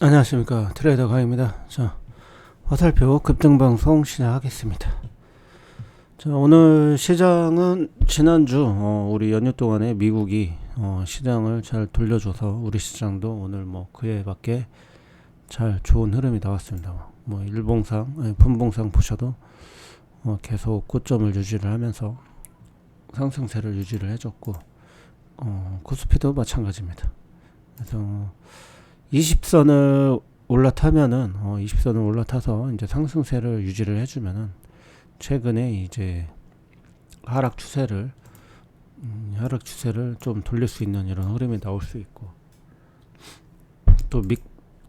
안녕하십니까 트레이더 강입니다. 자 화살표 급등 방송 시작하겠습니다. 자 오늘 시장은 지난주 어, 우리 연휴 동안에 미국이 어, 시장을 잘 돌려줘서 우리 시장도 오늘 뭐 그에 밖에 잘 좋은 흐름이 나왔습니다. 뭐 일봉상 아니, 분봉상 보셔도 어, 계속 고점을 유지를 하면서 상승세를 유지를 해줬고 어, 코스피도 마찬가지입니다. 그래서 20선을 올라타면은 어 20선을 올라타서 이제 상승세를 유지를 해주면은 최근에 이제 하락 추세를 음, 하락 추세를 좀 돌릴 수 있는 이런 흐름이 나올 수 있고 또 미,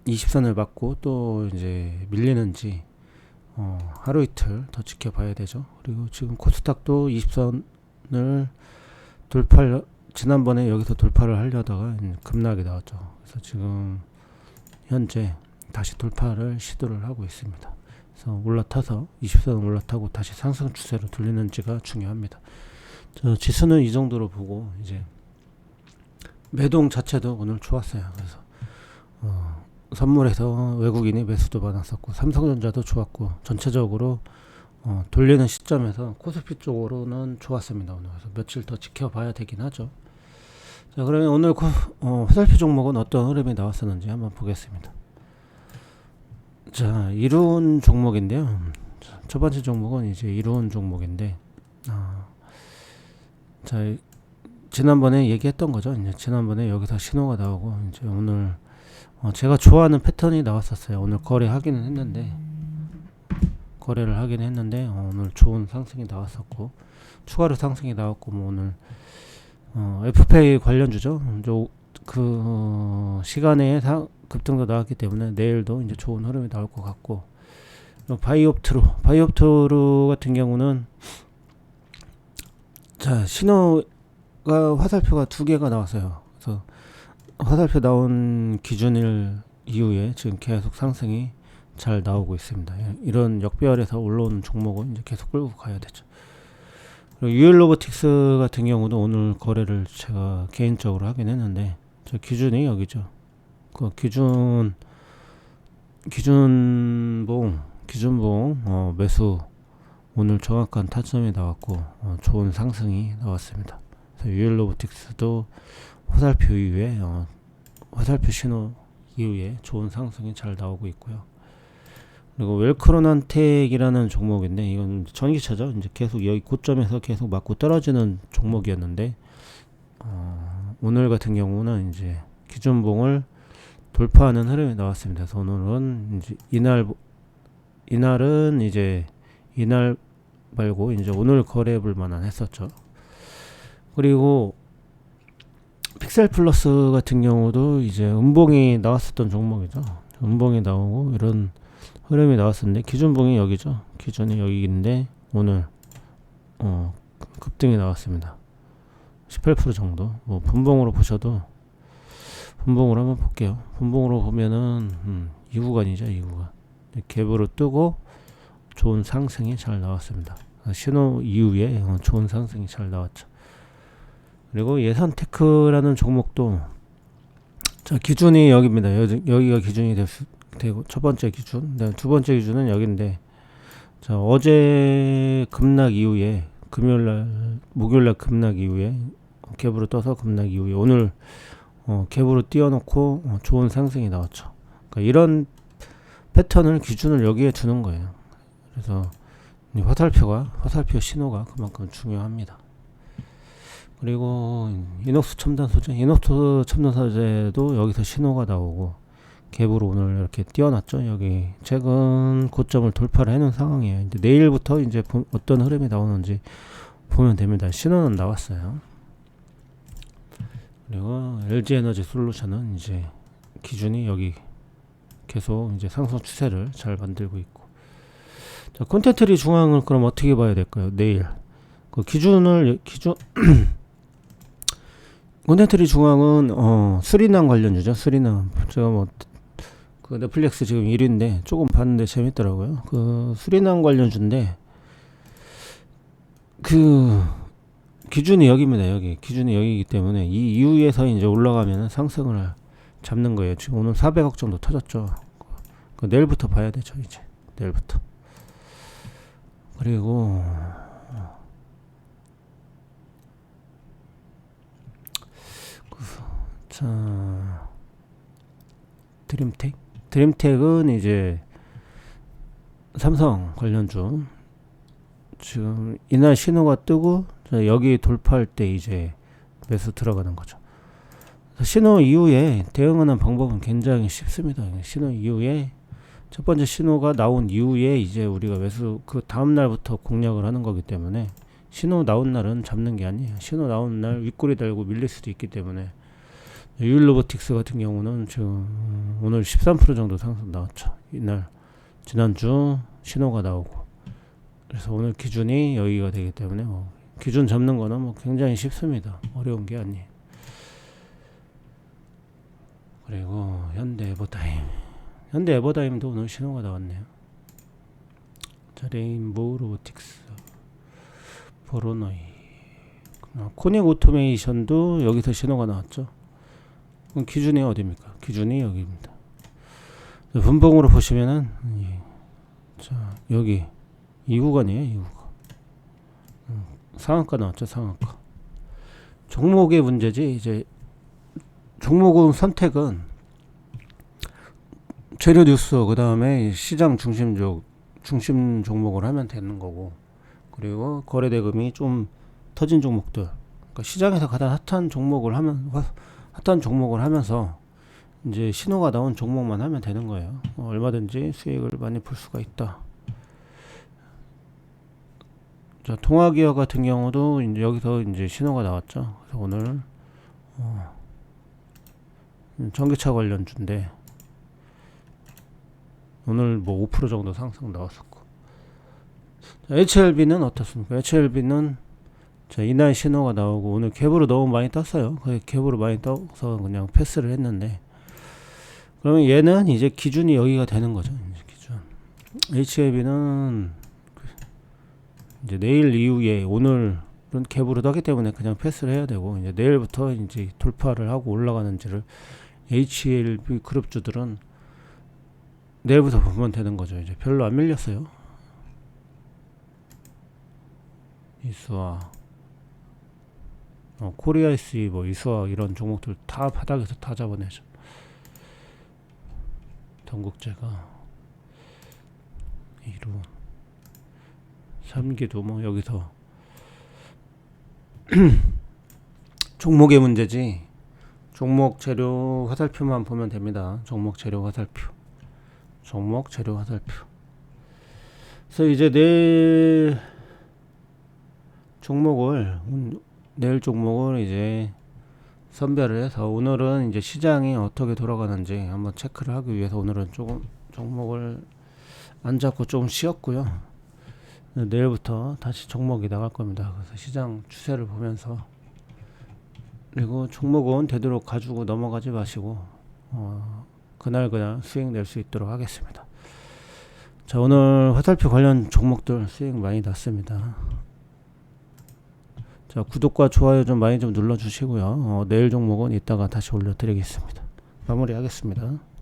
20선을 받고 또 이제 밀리는지 어 하루 이틀 더 지켜봐야 되죠. 그리고 지금 코스닥도 20선을 돌파 지난번에 여기서 돌파를 하려다가 급락이 나왔죠. 그래서 지금 현재 다시 돌파를 시도를 하고 있습니다. 그래서 올라타서 20선 올라타고 다시 상승 추세로 돌리는지가 중요합니다. 저 지수는 이 정도로 보고 이제 매동 자체도 오늘 좋았어요. 그래서 어, 선물에서 외국인이 매수도 많았었고 삼성전자도 좋았고 전체적으로 어, 돌리는 시점에서 코스피 쪽으로는 좋았습니다. 오늘 그래서 며칠 더 지켜봐야 되긴 하죠. 자, 그러면 오늘 코, 어, 화살표 종목은 어떤 흐름이 나왔었는지 한번 보겠습니다. 자, 이룬 종목인데요. 자, 첫 번째 종목은 이제 이룬 종목인데, 아, 자, 지난번에 얘기했던 거죠. 이제 지난번에 여기서 신호가 나오고, 이제 오늘, 어, 제가 좋아하는 패턴이 나왔었어요. 오늘 거래 하기는 했는데, 거래를 하긴 했는데, 어, 오늘 좋은 상승이 나왔었고, 추가로 상승이 나왔고, 뭐 오늘, 어, FPA 관련주죠. 저, 그, 어, 시간에 사, 급등도 나왔기 때문에 내일도 이제 좋은 흐름이 나올 것 같고, 바이옵트로, 바이옵트로 같은 경우는, 자, 신호가 화살표가 두 개가 나왔어요. 그래서 화살표 나온 기준일 이후에 지금 계속 상승이 잘 나오고 있습니다. 예, 이런 역별에서 올라오는 종목은 이제 계속 끌고 가야 되죠. 유엘 로보틱스 같은 경우도 오늘 거래를 제가 개인적으로 하긴 했는데 저 기준이 여기죠. 그 기준 기준봉 기준봉 어, 매수 오늘 정확한 타점이 나왔고 어, 좋은 상승이 나왔습니다. 유엘 로보틱스도 화살표 이후에 어, 화살표 신호 이후에 좋은 상승이 잘 나오고 있고요. 그리고 웰크로난텍이라는 종목인데 이건 전기차죠. 이제 계속 여기 고점에서 계속 맞고 떨어지는 종목이었는데 어, 오늘 같은 경우는 이제 기준봉을 돌파하는 흐름이 나왔습니다. 그래서 오늘은 이제 이날 이날은 이제 이날 말고 이제 오늘 거래해 볼 만한 했었죠. 그리고 픽셀 플러스 같은 경우도 이제 음봉이 나왔었던 종목이죠. 음봉이 나오고 이런 흐름이 나왔었는데 기준봉이 여기죠. 기준이 여기인데 오늘 어, 급등이 나왔습니다. 18% 정도. 뭐 분봉으로 보셔도 분봉으로 한번 볼게요. 분봉으로 보면은 음, 2구간이죠. 2구간. 갭으로 뜨고 좋은 상승이 잘 나왔습니다. 신호 이후에 어, 좋은 상승이 잘 나왔죠. 그리고 예산 테크라는 종목도 자 기준이 여기입니다. 여기, 여기가 기준이 될 수, 되고 첫 번째 기준, 네, 두 번째 기준은 여기인데 자 어제 급락 이후에 금요일 날 목요일 날 급락 이후에 갭으로 떠서 급락 이후에 오늘 어, 갭으로 띄워놓고 어, 좋은 상승이 나왔죠. 그러니까 이런 패턴을 기준을 여기에 두는 거예요. 그래서 화살표가 화살표 신호가 그만큼 중요합니다. 그리고 이녹스 첨단 소재, 이녹스 첨단 소재도 여기서 신호가 나오고 갭으로 오늘 이렇게 띄워놨죠. 여기 최근 고점을 돌파를 해놓은 상황이에요. 이제 내일부터 이제 어떤 흐름이 나오는지 보면 됩니다. 신호는 나왔어요. 그리고 LG 에너지 솔루션은 이제 기준이 여기 계속 이제 상승 추세를 잘 만들고 있고. 자, 콘텐트리 중앙을 그럼 어떻게 봐야 될까요? 내일. 그 기준을, 기준, 콘텐트리 중앙은, 어, 수리남 관련주죠. 수리남. 제가 뭐, 그 넷플릭스 지금 1위인데 조금 봤는데 재밌더라고요. 그 수리남 관련주인데 그 기준이 여기입니다. 여기 기준이 여기이기 때문에 이 이후에서 이제 올라가면 상승을 잡는 거예요. 지금 오늘 400억 정도 터졌죠. 그 내일부터 봐야 되죠, 이제. 내일부터. 그리고 그, 자 드림텍 드림텍은 이제 삼성 관련주 지금 이날 신호가 뜨고 자, 여기 돌파할 때 이제 매수 들어가는 거죠. 신호 이후에 대응하는 방법은 굉장히 쉽습니다. 신호 이후에 첫 번째 신호가 나온 이후에 이제 우리가 매수 그 다음 날부터 공략을 하는 거기 때문에 신호 나온 날은 잡는 게 아니에요. 신호 나온 날 윗꼬리 달고 밀릴 수도 있기 때문에 유일로보틱스 같은 경우는 지금 오늘 13% 정도 상승 나왔죠. 이날 지난주 신호가 나오고 그래서 오늘 기준이 여기가 되기 때문에 뭐 기준 잡는 거는 뭐 굉장히 쉽습니다. 어려운 게 아니에요. 그리고 현대 에버타임 현대 에버타임도 오늘 신호가 나왔네요. 자 레인보우 로보틱스 보로노이 아, 코닉 오토메이션도 여기서 신호가 나왔죠. 그럼 기준이 어디입니까? 기준이 여기입니다. 자, 분봉으로 보시면은 예. 자 여기 이 구간이에요. 이 구간. 음, 상한가 나왔죠. 상한가. 종목의 문제지 이제 종목은 선택은 재료 뉴스 그 다음에 시장 중심적 중심 종목을 하면 되는 거고 그리고 거래 대금이 좀 터진 종목들 그러니까 시장에서 가장 핫한 종목을 하면 화- 핫한 종목을 하면서 이제 신호가 나온 종목만 하면 되는 거예요. 어, 얼마든지 수익을 많이 풀 수가 있다. 자, 통화기업 같은 경우도 이제 여기서 이제 신호가 나왔죠. 그래서 오늘 어, 음, 전기차 관련주인데 오늘 뭐 5% 정도 상승 나왔었고 자, HLB는 어떻습니까? HLB는 자, 이날 신호가 나오고 오늘 갭으로 너무 많이 떴어요. 그 갭으로 많이 떠서 그냥 패스를 했는데 그러면 얘는 이제 기준이 여기가 되는 거죠. 기준. HLB는 이제 내일 이후에 오늘은 갭으로 떠기 때문에 그냥 패스를 해야 되고 이제 내일부터 이제 돌파를 하고 올라가는지를 HLB 그룹주들은 내일부터 보면 되는 거죠. 이제 별로 안 밀렸어요. 이수아, 어, 코리아이스 뭐 이수아 이런 종목들 다 바닥에서 다 잡아내죠. 전국제가 이루 삼기도 뭐 여기서 종목의 문제지 종목 재료 화살표만 보면 됩니다. 종목 재료 화살표. 종목 재료 화살표. 그래서 이제 내일 종목을 음, 내일 종목을 이제 선별을 해서 오늘은 이제 시장이 어떻게 돌아가는지 한번 체크를 하기 위해서 오늘은 조금 종목을 안 잡고 좀 쉬었고요. 내일부터 다시 종목이 나갈 겁니다. 그래서 시장 추세를 보면서 그리고 종목은 되도록 가지고 넘어가지 마시고 어, 그날 그날 수익 낼 수 있도록 하겠습니다. 자 오늘 화살표 관련 종목들 수익 많이 났습니다. 자 구독과 좋아요 좀 많이 좀 눌러주시고요. 어, 내일 종목은 이따가 다시 올려드리겠습니다. 마무리하겠습니다.